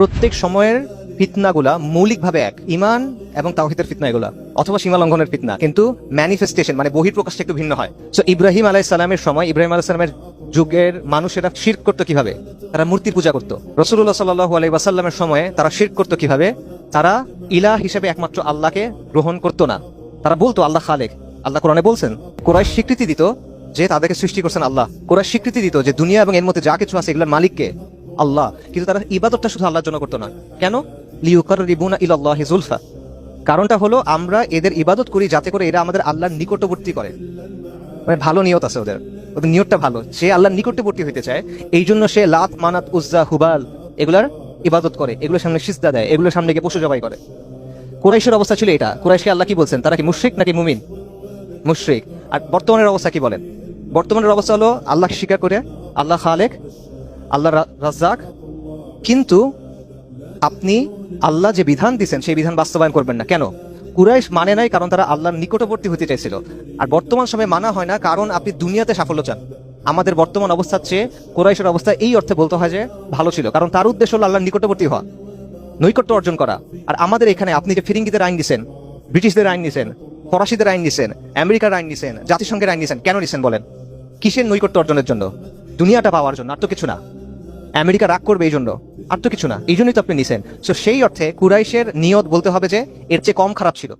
প্রত্যেক সময়ের ফিতনাগুলা মৌলিকভাবে এক। ইমান এবং তাওহিদের ফিতনা এগুলা অথবা সীমা লঙ্ঘনের ফিতনা। কিন্তু ম্যানিফেস্টেশন মানে বহির্প্রকাশটা একটু ভিন্ন হয়। সো ইব্রাহিম আলাইহিস সালামের সময়, ইব্রাহিম আলাইহিস সালামের যুগের মানুষেরা শিরক করতো কীভাবে? তারা মূর্তি পূজা করতো। রসুল্লাহ সাল্লাহ আলাই ওয়াসাল্লামের সময়ে তারা শিরক করতো কীভাবে? তারা ইলা হিসেবে একমাত্র আল্লাহকে গ্রহণ করতো না। তারা বলতো, আল্লাহ খালেক। আল্লাহ কোরআনে বলছেন কোরআশ স্বীকৃতি দিত যে তাদেরকে সৃষ্টি করছেন আল্লাহ। কোরআশ স্বীকৃতি দিত যে দুনিয়া এবং এর মধ্যে যা কিছু আছে এগুলোর মালিককে আল্লাহ, কিন্তু তারা ইবাদতটা শুধু আল্লাহর জন্য করতো না। কেন? লিউকার রিবুনা ইল্লাহ জুলফা। কারণটা হলো আমরা এদের ইবাদত করি যাতে করে এরা আমাদের আল্লাহর নিকটবর্তী করে। মানে ভালো নিয়ত আছে ওদের। ওদের নিয়তটা ভালো। সে আল্লাহর নিকটবর্তী হইতে চায়। এই জন্য সে লাত, মানাত, উজ্জা, হুবাল এগুলার ইবাদত করে। এগুলোর সামনে সিজদা দেয়। এগুলোর সামনে গিয়ে পশু জবাই করে। কুরাইশের অবস্থা ছিল এটা। কুরাইশকে আল্লাহ কি বলছেন? তারা কি মুশরিক নাকি মুমিন? মুশরিক। আর বর্তমানের অবস্থা কি বলেন? বর্তমানের অবস্থা হলো আল্লাহ স্বীকার করে আল্লাহ খালেক আল্লাহ রাজ্জাক, কিন্তু আপনি আল্লাহ যে বিধান দিচ্ছেন সেই বিধান বাস্তবায়ন করবেন না। কেন? কুরাইশ মানে নাই কারণ তারা আল্লাহর নিকটবর্তী হতে চাইছিল। আর বর্তমান সময়ে মানা হয় না, কারণ আপনি দুনিয়াতে সাফল্য চান। আমাদের বর্তমান অবস্থার চেয়ে কোরাইশের অবস্থা এই অর্থে বলতে হয় যে ভালো ছিল, কারণ তার উদ্দেশ্য হল আল্লাহর নিকটবর্তী হওয়া, নৈকট্য অর্জন করা। আর আমাদের এখানে আপনি যে ফিরিঙ্গিদের আইন দিছেন, ব্রিটিশদের আইন নিছেন ফরাসিদের আইন নিছেন আমেরিকার আইন নিছেন জাতিসংঘের আইন নিছেন কেন নিছেন বলেন? কিসের নৈকট্য অর্জনের জন্য? দুনিয়াটা পাওয়ার জন্য, আর তো কিছু না। আমেরিকা রাগ করবে এই জন্য আর তো কিছু না এই জন্যই তো আপনি নিছেন। সো সেই অর্থে কুরাইশের নিয়ত বলতে হবে যে, এর চেয়ে কম খারাপ ছিল।